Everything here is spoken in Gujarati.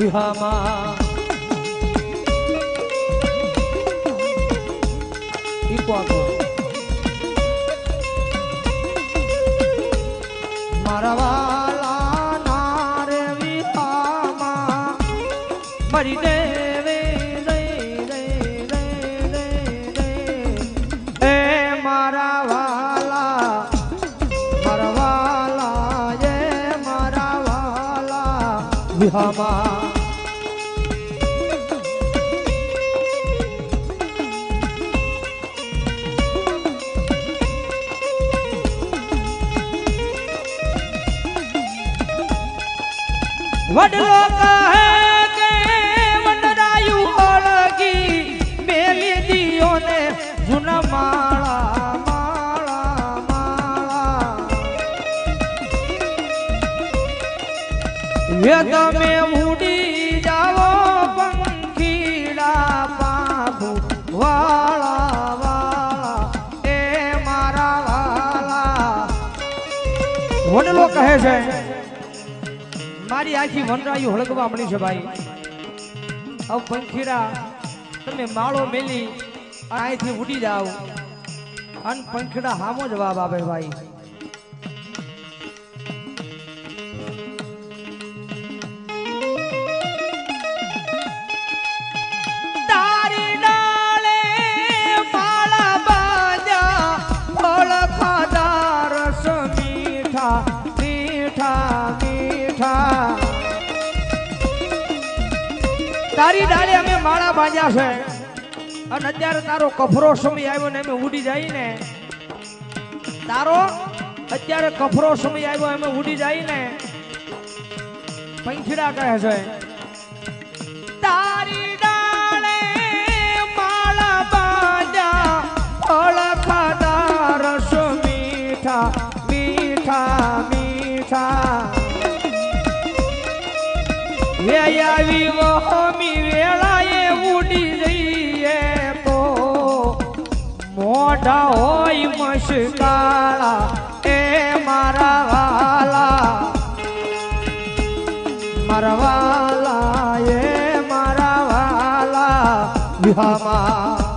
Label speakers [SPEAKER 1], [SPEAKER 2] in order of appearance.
[SPEAKER 1] વિહામાં મારા વાલા નારે વિહામાં. મરી વિહામાં વડલો કહે ઉડી જાઓ પંખીડા પાખું વાળા મારા વાળા વડલો કહે છે, મારી આખી વનરાયું હળગવા મળી છે ભાઈ. હવે પંખીડા, તમે માળો મેલી અહીંથી ઉડી જાઓ. અને પંખીડા હામો જવાબ આપે ભાઈ. મીઠા મીઠા તારી ડાળે અમે માળા બાંધ્યા છે. અને અત્યારે તારો કફરો સમય આવ્યો ને અમે ઉડી જાય ને તારો, અત્યારે કફરો સમય આવ્યો, અમે ઉડી જાય ને પંખીડા કહે છે. વે આવી વહમી વેળાએ ઉડી જઈએ તો. મોઢા હોય મશકાળા, એ મારા વાલા. મારા વાલા, એ મારા વાલા. વિહામાં